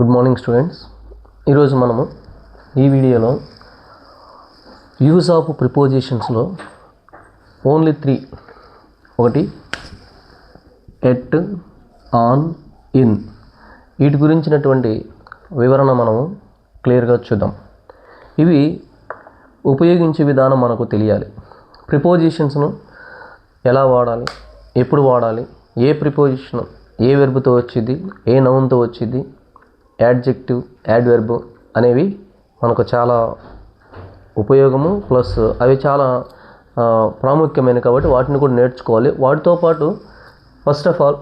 Good morning students ఈరోజు మనము ఈ వీడియోలో యూజ్ ఆఫ్ ప్రిపోజిషన్స్లో ఓన్లీ త్రీ ఒకటి ఎట్ ఆన్ ఇన్ వీటి గురించినటువంటి వివరణ మనము క్లియర్గా చూద్దాం. ఇవి ఉపయోగించే విధానం మనకు తెలియాలి. ప్రిపోజిషన్స్ను ఎలా వాడాలి? ఎప్పుడు వాడాలి? ఏ ప్రిపోజిషన్ ఏ వెర్బుతో వచ్చింది? ఏ నౌన్తో వచ్చింది? యాడ్జెక్టివ్ యాడ్ వెర్బ్ అనేవి మనకు చాలా ఉపయోగము. ప్లస్ అవి చాలా ప్రాముఖ్యమైన ప్రాముఖ్యమైనవి కాబట్టి వాటిని కూడా నేర్చుకోవాలి. వాటితో పాటు ఫస్ట్ ఆఫ్ ఆల్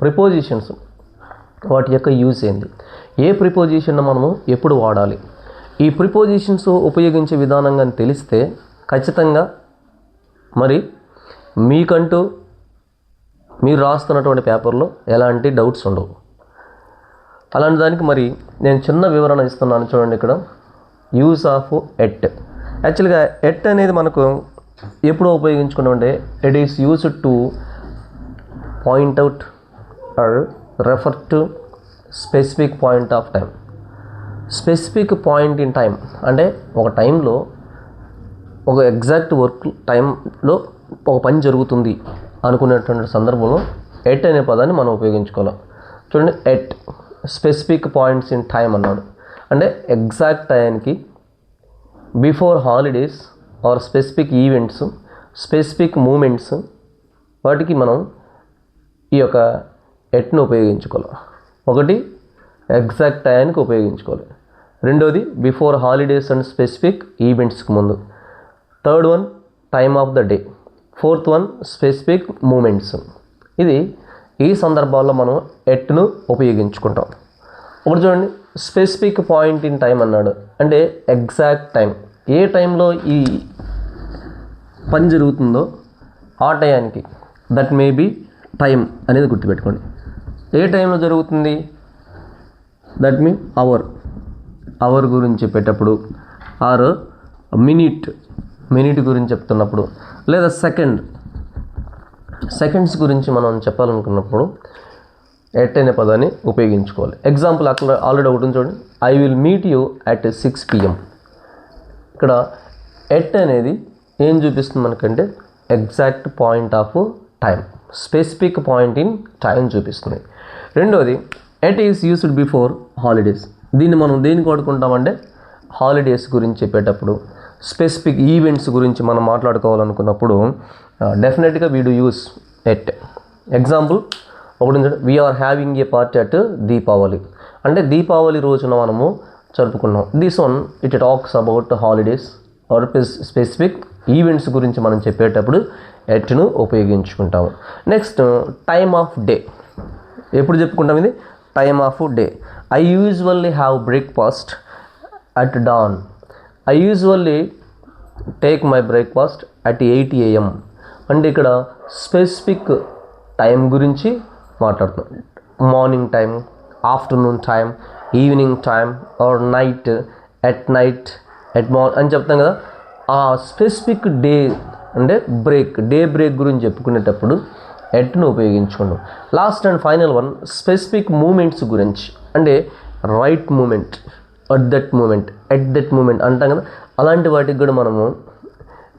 ప్రిపోజిషన్స్ వాటి యొక్క యూజ్ ఏంది? ఏ ప్రిపోజిషన్ మనము ఎప్పుడు వాడాలి? ఈ ప్రిపోజిషన్స్ ఉపయోగించే విధానంగా తెలిస్తే ఖచ్చితంగా మరి మీకంటూ మీరు రాస్తున్నటువంటి పేపర్లో ఎలాంటి డౌట్స్ ఉండవు. అలాంటి దానికి మరి నేను చిన్న వివరణ ఇస్తున్నాను చూడండి ఇక్కడ. యూస్ ఆఫ్ ఎట్ యాక్చువల్గా ఎట్ అనేది మనకు ఎప్పుడో ఉపయోగించుకున్నామంటే it is used to point out or refer to specific point of time specific point in time అంటే ఒక టైంలో ఒక ఎగ్జాక్ట్ వర్క్ టైంలో ఒక పని జరుగుతుంది అనుకునేటువంటి సందర్భంలో ఎట్ అనే పదాన్ని మనం ఉపయోగించుకోవాలి. చూడండి at specific points in time అన్నాడు. అంటే ఎగ్జాక్ట్ టైంకి before holidays or specific events specific moments వాటికి మనం ఈ యొక్క ఎట్ను ఉపయోగించుకోవాలి. ఒకటి ఎగ్జాక్ట్ టైంకి ఉపయోగించుకోవాలి. రెండోది బిఫోర్ హాలిడేస్ అండ్ స్పెసిఫిక్ ఈవెంట్స్కి ముందు. Third one time of the day. Fourth one specific moments. ఇది ఈ సందర్భాల్లో మనం ఎట్ను ఉపయోగించుకుంటాం. ఇప్పుడు చూడండి స్పెసిఫిక్ పాయింట్ ఇన్ టైం అన్నాడు. అంటే ఎగ్జాక్ట్ టైం ఏ టైంలో ఈ పని జరుగుతుందో ఆ టయానికి. దట్ మే బి టైం అనేది గుర్తుపెట్టుకోండి. ఏ టైంలో జరుగుతుంది? దట్ మీన్ అవర్ అవర్ గురించి చెప్పేటప్పుడు. ఆర్ మినిట్ మినిట్ గురించి చెప్తున్నప్పుడు. లేదా సెకండ్ సెకండ్స్ గురించి మనం చెప్పాలనుకున్నప్పుడు ఎట్ అనే పదాన్ని ఉపయోగించుకోవాలి. ఎగ్జాంపుల్ అక్కడ ఆల్రెడీ ఒకటి చూడండి. I will meet you at six PM ఇక్కడ ఎట్ అనేది ఏం చూపిస్తుంది మనకంటే exact point of time specific point in time చూపిస్తుంది. రెండోది at is used before holidays దీన్ని మనం దేనికి వాడుకుంటామంటే హాలిడేస్ గురించి చెప్పేటప్పుడు స్పెసిఫిక్ ఈవెంట్స్ గురించి మనం మాట్లాడుకోవాలనుకున్నప్పుడు డెఫినెట్గా we do use at example ఒకటి we are having a party at Deepavali అంటే దీపావళి రోజున మనము జరుపుకున్నాం this one it talks about holidays or specific events గురించి మనం చెప్పేటప్పుడు ఎట్ను ఉపయోగించుకుంటాము నెక్స్ట్ టైమ్ ఆఫ్ డే ఎప్పుడు చెప్పుకుంటాం ఇది? Time of day I usually have breakfast at dawn I usually take my breakfast at eight AM అంటే ఇక్కడ స్పెసిఫిక్ టైం గురించి మాట్లాడుతున్నాం. Morning time afternoon time evening time or night at night at morning అని చెప్తాం కదా. ఆ specific day అంటే break day break గురించి చెప్పుకునేటప్పుడు ఎట్ను ఉపయోగించుకోండి last and final one specific moments గురించి. అంటే right moment at that moment at that moment అంటాం కదా. అలాంటి వాటికి కూడా మనము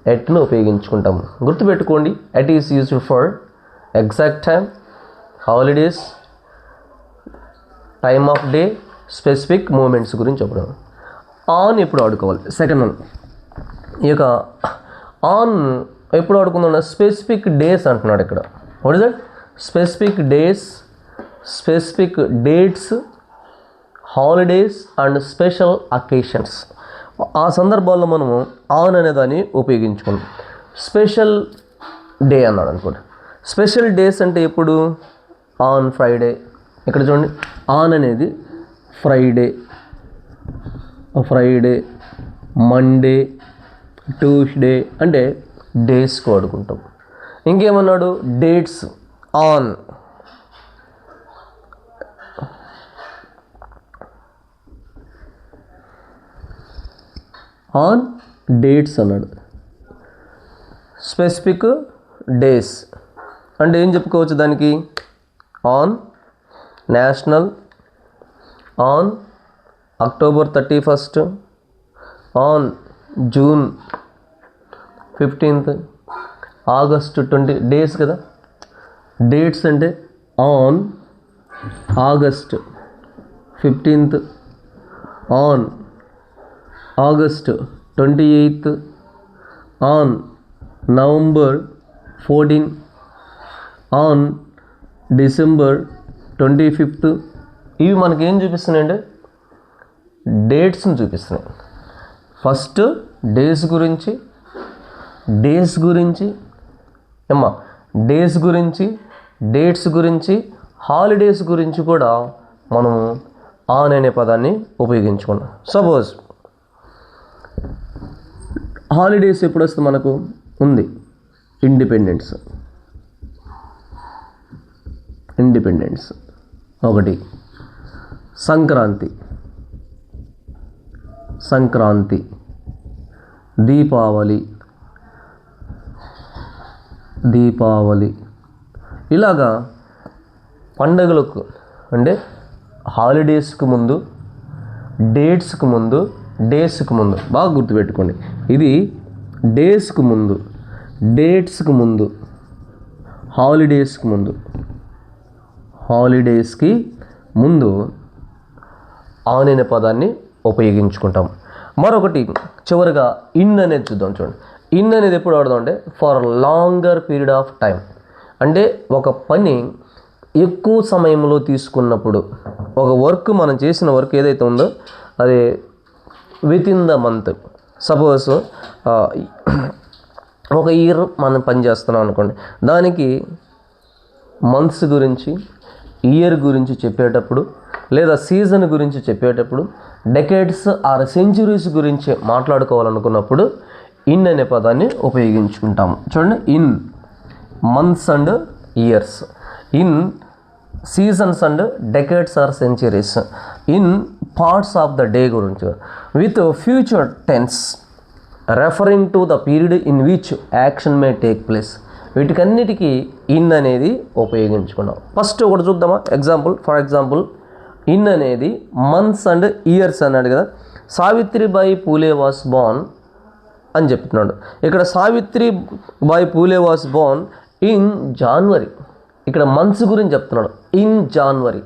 ఎట్ను ఉపయోగించుకుంటాము గుర్తుపెట్టుకోండి at is used for exact time holidays time of day specific moments గురించి చెప్పడం. ఆన్ ఎప్పుడు ఆడుకోవాలి? సెకండ్ వన్ ఈ యొక్క ఆన్ ఎప్పుడు ఆడుకుందాం? స్పెసిఫిక్ డేస్ అంటున్నాడు ఇక్కడ. What is that specific days specific dates holidays and special occasions ఆ సందర్భాల్లో మనము ఆన్ అనే దాన్ని ఉపయోగించుకున్నాం స్పెషల్ డే అన్నాడు అనుకోండి. స్పెషల్ డేస్ అంటే ఎప్పుడు? On Friday. ఇక్కడ చూడండి. ఆన్ అనేది ఫ్రైడే. ఫ్రైడే మండే ట్యూస్డే అంటే డేస్ వాడుకుంటాం. ఇంకేమన్నాడు? Dates on. ఆన్ డేట్స్ అన్నాడు. స్పెసిఫిక్ డేస్ అంటే ఏం చెప్పుకోవచ్చు దానికి? On national on October thirty first on June fifteenth August twenty days కదా? డేట్స్ అంటే on August fifteenth on August twenty eighth on November fourteen on December twenty fifth ఇవి మనకి ఏం చూపిస్తున్నాయంటే డేట్స్ని చూపిస్తున్నాయి. ఫస్ట్ డేస్ గురించి డేస్ గురించి ఏమ్మా డేస్ గురించి డేట్స్ గురించి హాలిడేస్ గురించి కూడా మనం ఆన్ అనే పదాన్ని ఉపయోగించుకున్నాం. సపోజ్ హాలిడేస్ ఎప్పుడు వస్తుంది మనకు? ఉంది. ఇండిపెండెన్స్ ఇండిపెండెన్స్ ఒకటి. సంక్రాంతి. సంక్రాంతి. దీపావళి. దీపావళి. ఇలాగా పండగలకు అంటే హాలిడేస్కు ముందు డేట్స్కు ముందు డేస్కు ముందు బాగా గుర్తుపెట్టుకోండి. ఇది డేస్కు ముందు డేట్స్కి ముందు హాలిడేస్కి ముందు. హాలిడేస్కి ముందు ఆన్ అనే పదాన్ని ఉపయోగించుకుంటాం. మరొకటి చివరిగా ఇన్ అనేది చూద్దాం చూడండి. ఇన్ అనేది ఎప్పుడు వాడదాం అంటే for longer period of time అంటే ఒక పని ఎక్కువ సమయంలో తీసుకున్నప్పుడు ఒక వర్క్ మనం చేసిన వర్క్ ఏదైతే ఉందో అది within the month suppose ఒక ఇయర్ మనం పని చేస్తున్నాం అనుకోండి. దానికి మంత్స్ గురించి ఇయర్ గురించి చెప్పేటప్పుడు లేదా సీజన్ గురించి చెప్పేటప్పుడు డెకేడ్స్ ఆర్ సెంచురీస్ గురించి మాట్లాడుకోవాలనుకున్నప్పుడు ఇన్ అనే పదాన్ని ఉపయోగించుకుంటాము. చూడండి in months and years in seasons and decades or centuries in parts of the day గురించి. With future tense referring to the period in which action may take place వీటికన్నిటికీ in అనేది ఉపయోగించుకున్నాం. First ఒకటి చూద్దామా? Example for example in అనేది months and years అన్నాడు కదా. Savitribai Phule was born అని చెప్తున్నాడు. ఇక్కడ Savitribai Phule was born in January ఇక్కడ మంత్స్ గురించి చెప్తున్నాడు. In January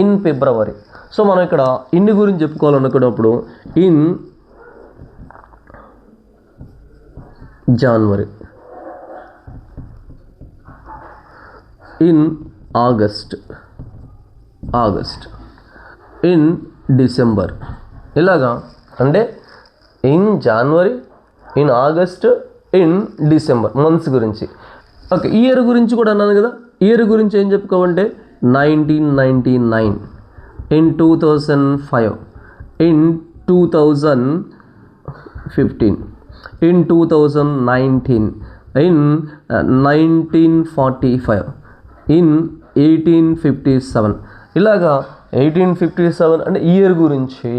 in February so మనం ఇక్కడ ఇన్ గురించి చెప్పుకోవాలనుకున్నప్పుడు in January in August August in December ఇలాగా అంటే in January in August in December months గురించి. ఓకే ఇయర్ గురించి కూడా అన్నాను కదా. ఇయర్ గురించి ఏం చెప్పుకోవంటే nineteen ninety nine in two thousand five in two thousand fifteen in two thousand nineteen in nineteen forty five in eighteen fifty seven ఇలాగా eighteen fifty seven అంటే year గురించి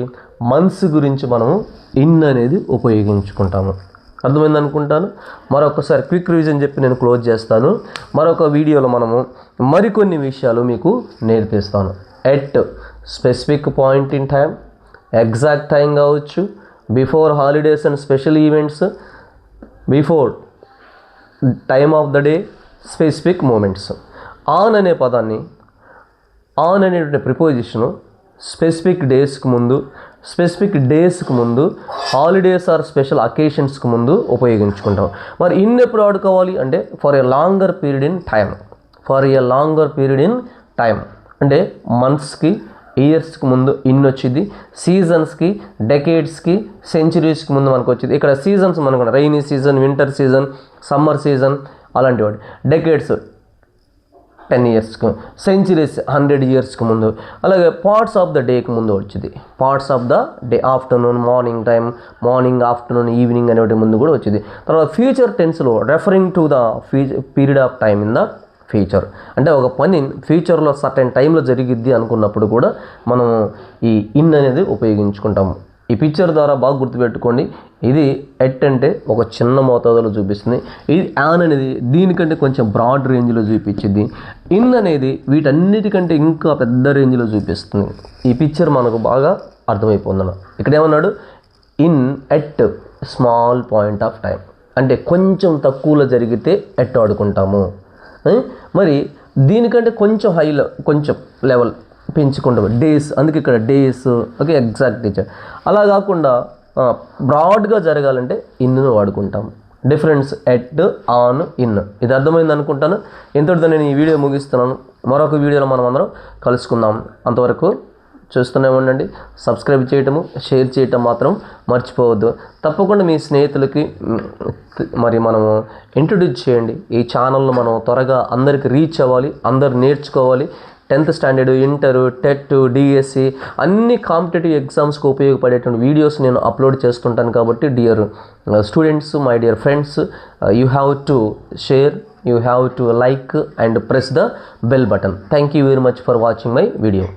మంత్స్ గురించి మనము ఇన్ అనేది ఉపయోగించుకుంటాము. అర్థమైంది అనుకుంటాను. మరొకసారి క్విక్ రివిజన్ చెప్పి నేను క్లోజ్ చేస్తాను. మరొక వీడియోలో మనము మరికొన్ని విషయాలు మీకు నేర్పిస్తాను. At specific point in time exact time కావచ్చు before holidays and special events before time of the day specific moments on అనే పదాన్ని ఆన్ అనేటువంటి ప్రిపోజిషను స్పెసిఫిక్ డేస్కి ముందు స్పెసిఫిక్ డేస్కి ముందు హాలిడేస్ ఆర్ స్పెషల్ అకేషన్స్కి ముందు ఉపయోగించుకుంటాం. మరి ఇన్ ఎప్పుడు వాడుకోవాలి అంటే for a longer period in time for a longer period in time అంటే మంత్స్కి ఇయర్స్కి ముందు ఇన్ వచ్చింది సీజన్స్కి డెకేడ్స్కి సెంచురీస్కి ముందు మనకు వచ్చింది ఇక్కడ సీజన్స్ మనకు rainy season winter season summer season అలాంటి వాటి డెకేడ్స్ టెన్ ఇయర్స్కి సెంచురీస్ హండ్రెడ్ ఇయర్స్కి ముందు. అలాగే పార్ట్స్ ఆఫ్ ద డేకి ముందు వచ్చింది. Parts of the day afternoon morning time morning afternoon evening అనేటి ముందు కూడా వచ్చింది. తర్వాత future టెన్స్లో referring to the future period of time in the future అంటే ఒక పని ఫ్యూచర్లో సర్టెన్ టైంలో జరిగిద్ది అనుకున్నప్పుడు కూడా మనం ఈ ఇన్ అనేది ఉపయోగించుకుంటాము. ఈ పిక్చర్ ద్వారా బాగా గుర్తుపెట్టుకోండి. ఇది ఎట్ అంటే ఒక చిన్న మోతాదులో చూపిస్తుంది. ఇది యాన్ అనేది దీనికంటే కొంచెం బ్రాడ్ రేంజ్లో చూపించింది. ఇన్ అనేది వీటన్నిటికంటే ఇంకా పెద్ద రేంజ్లో చూపిస్తుంది. ఈ పిక్చర్ మనకు బాగా అర్థమైపోతుంది ఇక్కడ ఏమన్నాడు? In at small point of time అంటే కొంచెం తక్కువలో జరిగితే ఎట్ ఆడుకుంటాము. మరి దీనికంటే కొంచెం హైలో కొంచెం లెవెల్ పెంచుకుంటాము డేస్ అందుకే ఇక్కడ డేస్ ఓకే ఎగ్జాక్ట్ టీచర్. అలా కాకుండా బ్రాడ్గా జరగాలంటే ఇన్ను వాడుకుంటాం. Difference at on in. ఇది అర్థమైంది అనుకుంటాను. ఇంతటితో నేను ఈ వీడియో ముగిస్తున్నాను. మరొక వీడియోలో మనం అందరం కలుసుకుందాం. అంతవరకు చూస్తూనే ఉండండి. సబ్స్క్రైబ్ చేయటము షేర్ చేయటం మాత్రం మర్చిపోవద్దు. తప్పకుండా మీ స్నేహితులకి మరి మనము ఇంట్రడ్యూస్ చేయండి. ఈ ఛానల్ను మనం త్వరగా అందరికి రీచ్ అవ్వాలి అందరు నేర్చుకోవాలి. Tenth standard inter TET DSC అన్ని కాంపిటేటివ్ ఎగ్జామ్స్కి ఉపయోగపడేటువంటి వీడియోస్ నేను అప్లోడ్ చేస్తుంటాను కాబట్టి dear students my dear friends you have to share you have to like and press the bell button. Thank you very much for watching my video.